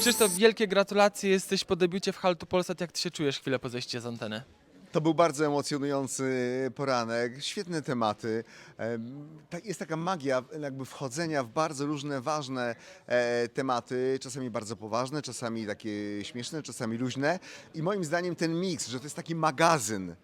Krzysztof, wielkie gratulacje, jesteś po debiucie w Haltu Polsat. Jak ty się czujesz chwilę po zejściu z anteny? To był bardzo emocjonujący poranek, świetne tematy. Em, Jest taka magia jakby wchodzenia w bardzo różne ważne e, tematy, czasami bardzo poważne, czasami takie śmieszne, czasami luźne. I moim zdaniem ten miks, że to jest taki magazyn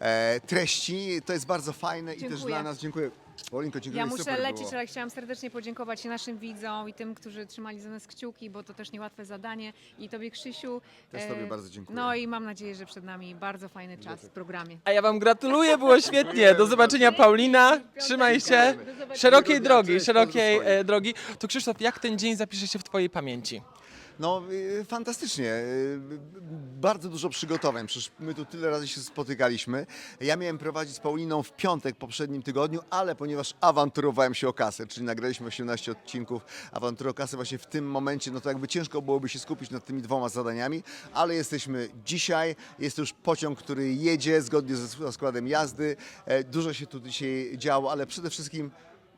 e, treści, to jest bardzo fajne i też Dziękuję. dla nas dziękuję. Paulinko, dziękuję. Ja muszę super lecieć, było. ale chciałam serdecznie podziękować naszym widzom i tym, którzy trzymali za nas kciuki, bo to też niełatwe zadanie. I Tobie, Krzysiu. Też tobie bardzo dziękuję. No i mam nadzieję, że przed nami bardzo fajny czas w programie. A ja wam gratuluję, było świetnie. Do zobaczenia Paulina, trzymaj się. Szerokiej drogi, szerokiej e, drogi. To Krzysztof, jak ten dzień zapisze się w twojej pamięci? No, y, fantastycznie. Y, Bardzo dużo przygotowań. Przecież my tu tyle razy się spotykaliśmy. Ja miałem prowadzić z Pauliną w piątek w poprzednim tygodniu, ale ponieważ awanturowałem się o kasę, czyli nagraliśmy 18 odcinków awantury o kasę właśnie w tym momencie, no to jakby ciężko byłoby się skupić nad tymi dwoma zadaniami, ale jesteśmy dzisiaj. Jest już pociąg, który jedzie zgodnie ze składem jazdy. E, Dużo się tu dzisiaj działo, ale przede wszystkim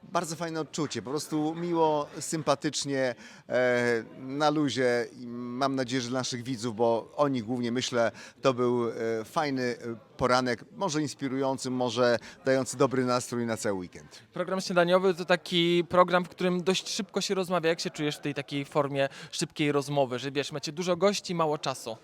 bardzo fajne odczucie, po prostu miło, sympatycznie, e, na luzie i mam nadzieję, że dla naszych widzów, bo o nich głównie myślę, to był e, fajny e, poranek, może inspirujący, może dający dobry nastrój na cały weekend. Program śniadaniowy to taki program, w którym dość szybko się rozmawia. Jak się czujesz w tej takiej formie szybkiej rozmowy, że wiesz, macie dużo gości, mało czasu?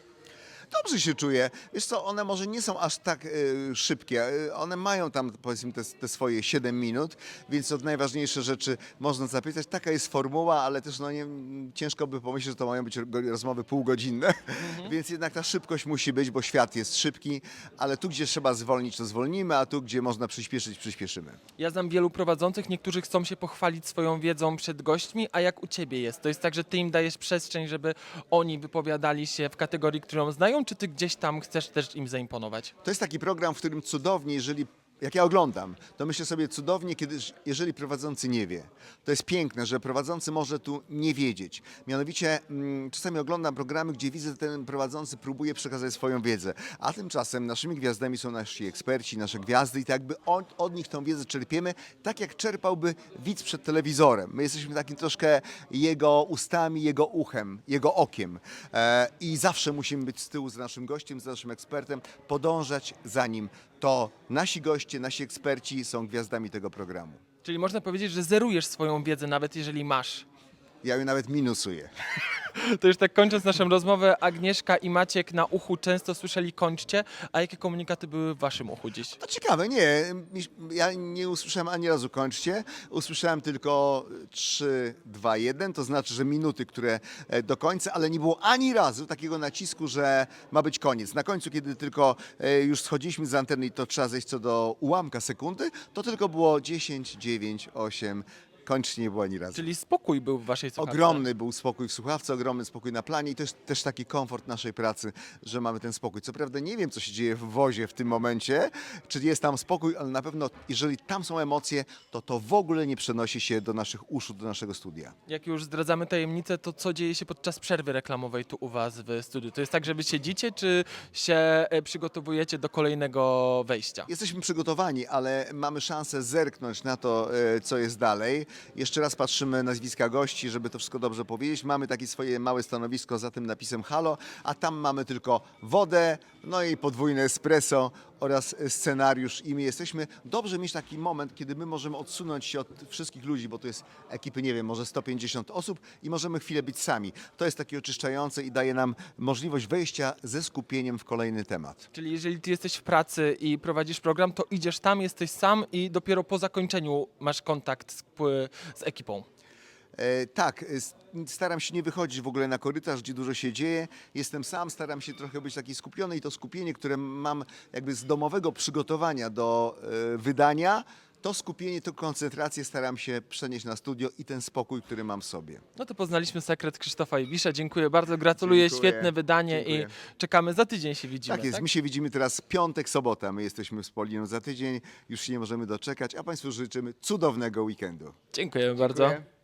Dobrze się czuję. Wiesz co, one może nie są aż tak e, szybkie. E, One mają tam powiedzmy te, te swoje 7 minut, więc od najważniejsze rzeczy można zapytać. Taka jest formuła, ale też no nie, ciężko by pomyśleć, że to mają być rozmowy półgodzinne, więc jednak ta szybkość musi być, bo świat jest szybki, ale tu gdzie trzeba zwolnić, to zwolnimy, a tu gdzie można przyspieszyć, przyspieszymy. Ja znam wielu prowadzących, niektórzy chcą się pochwalić swoją wiedzą przed gośćmi, a jak u ciebie jest? To jest tak, że ty im dajesz przestrzeń, żeby oni wypowiadali się w kategorii, którą znają, czy ty gdzieś tam chcesz też im zaimponować? To jest taki program, w którym cudownie, jeżeli jak ja oglądam, to myślę sobie cudownie, kiedy, jeżeli prowadzący nie wie. To jest piękne, że prowadzący może tu nie wiedzieć. Mianowicie mm, czasami oglądam programy, gdzie widzę, że ten prowadzący próbuje przekazać swoją wiedzę, a tymczasem naszymi gwiazdami są nasi eksperci, nasze gwiazdy i tak jakby od, od nich tą wiedzę czerpiemy, tak jak czerpałby widz przed telewizorem. My jesteśmy takim troszkę jego ustami, jego uchem, jego okiem e, i zawsze musimy być z tyłu z naszym gościem, z naszym ekspertem, podążać za nim. To nasi goście, nasi eksperci są gwiazdami tego programu. Czyli można powiedzieć, że zerujesz swoją wiedzę, nawet jeżeli masz. Ja ją nawet minusuję. To już tak kończąc naszą rozmowę, Agnieszka i Maciek na uchu często słyszeli kończcie, a jakie komunikaty były w waszym uchu dziś? To ciekawe, nie. Ja nie usłyszałem ani razu kończcie. Usłyszałem tylko 3, 2, 1, to znaczy, że minuty, które e, do końca, ale nie było ani razu takiego nacisku, że ma być koniec. Na końcu, kiedy tylko e, już schodziliśmy z anteny i to trzeba zejść co do ułamka sekundy, to tylko było 10, 9, 8. Kończnie nie było ani razu. Czyli spokój był w waszej słuchawce. Ogromny był spokój w słuchawce, ogromny spokój na planie i to jest też taki komfort naszej pracy, że mamy ten spokój. Co prawda nie wiem, co się dzieje w wozie w tym momencie, czy jest tam spokój, ale na pewno jeżeli tam są emocje, to to w ogóle nie przenosi się do naszych uszu, do naszego studia. Jak już zdradzamy tajemnicę, to co dzieje się podczas przerwy reklamowej tu u was w studiu? To jest tak, że wy siedzicie, czy się e, przygotowujecie do kolejnego wejścia? Jesteśmy przygotowani, ale mamy szansę zerknąć na to, e, co jest dalej. Jeszcze raz patrzymy nazwiska gości, żeby to wszystko dobrze powiedzieć. Mamy takie swoje małe stanowisko za tym napisem halo, a tam mamy tylko wodę, no i podwójne espresso oraz scenariusz i my jesteśmy. Dobrze mieć taki moment, kiedy my możemy odsunąć się od wszystkich ludzi, bo to jest ekipy, nie wiem, może 150 osób i możemy chwilę być sami. To jest takie oczyszczające i daje nam możliwość wejścia ze skupieniem w kolejny temat. Czyli jeżeli ty jesteś w pracy i prowadzisz program, to idziesz tam, jesteś sam i dopiero po zakończeniu masz kontakt z, z ekipą. E, tak, e, staram się nie wychodzić w ogóle na korytarz, gdzie dużo się dzieje. Jestem sam, staram się trochę być taki skupiony i to skupienie, które mam jakby z domowego przygotowania do e, wydania, to skupienie, to koncentrację staram się przenieść na studio i ten spokój, który mam w sobie. No to poznaliśmy sekret Krzysztofa Iwisza. Dziękuję bardzo, gratuluję, Dziękuję. świetne wydanie Dziękuję. i czekamy za tydzień się widzimy. tak jest, my się widzimy teraz piątek, sobota. My jesteśmy z Poliną za tydzień, już się nie możemy doczekać, a Państwu życzymy cudownego weekendu. Dziękujemy bardzo. Dziękuję.